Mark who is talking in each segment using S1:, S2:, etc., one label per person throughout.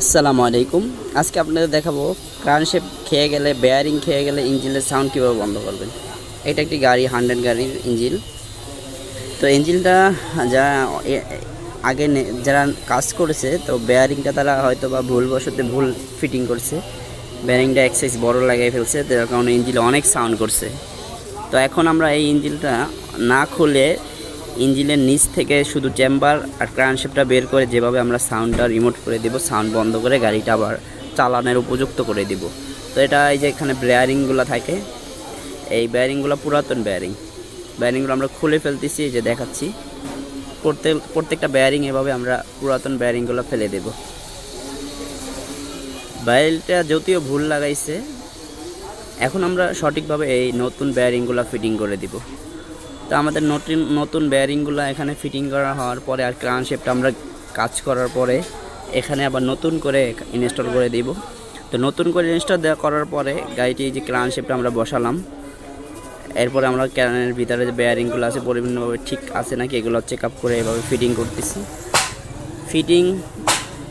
S1: আসসালামু আলাইকুম। আজকে আপনাদের দেখাবো ক্রান শেপ খেয়ে গেলে, বেয়ারিং খেয়ে গেলে ইঞ্জিনের সাউন্ড কীভাবে বন্ধ করবেন? এটা একটি গাড়ি, হান্ড্রেড গাড়ির ইঞ্জিন। তো ইঞ্জিনটা যা আগে যারা কাজ করেছে, তো বেয়ারিংটা তারা হয়তো বা ভুলবশতে ভুল ফিটিং করছে। বেয়ারিংটা এক্সাইজ বড় লাগাই ফেলছে যার কারণে ইঞ্জিনে অনেক সাউন্ড করছে। তো এখন আমরা এই ইঞ্জিনটা না খুলে ইঞ্জিনের নিচ থেকে শুধু চেম্বার আর ক্রানশেপটা বের করে যেভাবে আমরা সাউন্ডটা রিমোট করে দিব সাউন্ড বন্ধ করে গাড়িটা আবার চালানোর উপযুক্ত করে দিব। তো এটা এই যে এখানে বেয়ারিংগুলো থাকে, এই বেয়ারিংগুলো পুরাতন বেয়ারিং বেয়ারিংগুলো আমরা খুলে ফেলতেছি যে দেখাচ্ছি। প্রত্যেক প্রত্যেকটা বেয়ারিং এভাবে আমরা পুরাতন বেয়ারিংগুলো ফেলে দেব। বাইলটা যদিও ভুল লাগাইছে, এখন আমরা সঠিকভাবে এই নতুন বেয়ারিংগুলো ফিটিং করে দিব। তো আমাদের নতুন নতুন বেয়ারিংগুলো এখানে ফিটিং করা হওয়ার পরে আর ক্রান শেপটা আমরা কাজ করার পরে এখানে আবার নতুন করে ইনস্টল করে দিব। তো নতুন করে ইনস্টল দেওয়া করার পরে গাড়িটি যে ক্রান শেপটা আমরা বসালাম। এরপরে আমরা ক্যানের ভিতরে যে বেয়ারিংগুলো আছে পরিপূর্ণভাবে ঠিক আছে নাকি এগুলো চেক আপ করে এভাবে ফিটিং করতেছি। ফিটিং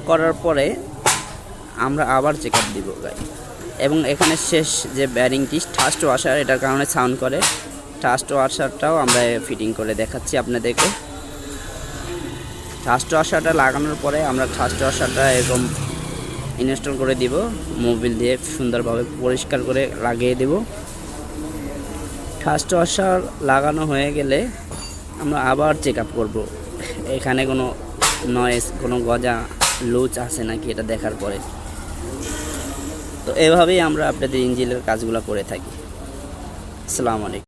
S1: করার পরে আমরা আবার চেক আপ দিব গাড়ি। এবং এখানে শেষ যে ব্যারিংটি ফার্স্ট ওয়াশার এটার কারণে সাউন্ড করে। ফার্স্ট ওয়াশারটাও আমরা ফিটিং করে দেখাচ্ছি আপনাদেরকে। ফার্স্ট ওয়াশারটা লাগানোর পরে আমরা ফার্স্ট ওয়াশারটা এরকম ইনস্টল করে দিব মোবিল দিয়ে সুন্দরভাবে পরিষ্কার করে লাগিয়ে দেব। ফার্স্ট ওয়াশার লাগানো হয়ে গেলে আমরা আবার চেক আপ করব। এখানে কোনো নয়েজ কোনো গজা, লুজ আছে নাকি এটা দেখার পরে। তো এভাবেই আমরা আপনাদের ইঞ্জিনের কাজগুলো করে থাকি। আসসালামু আলাইকুম।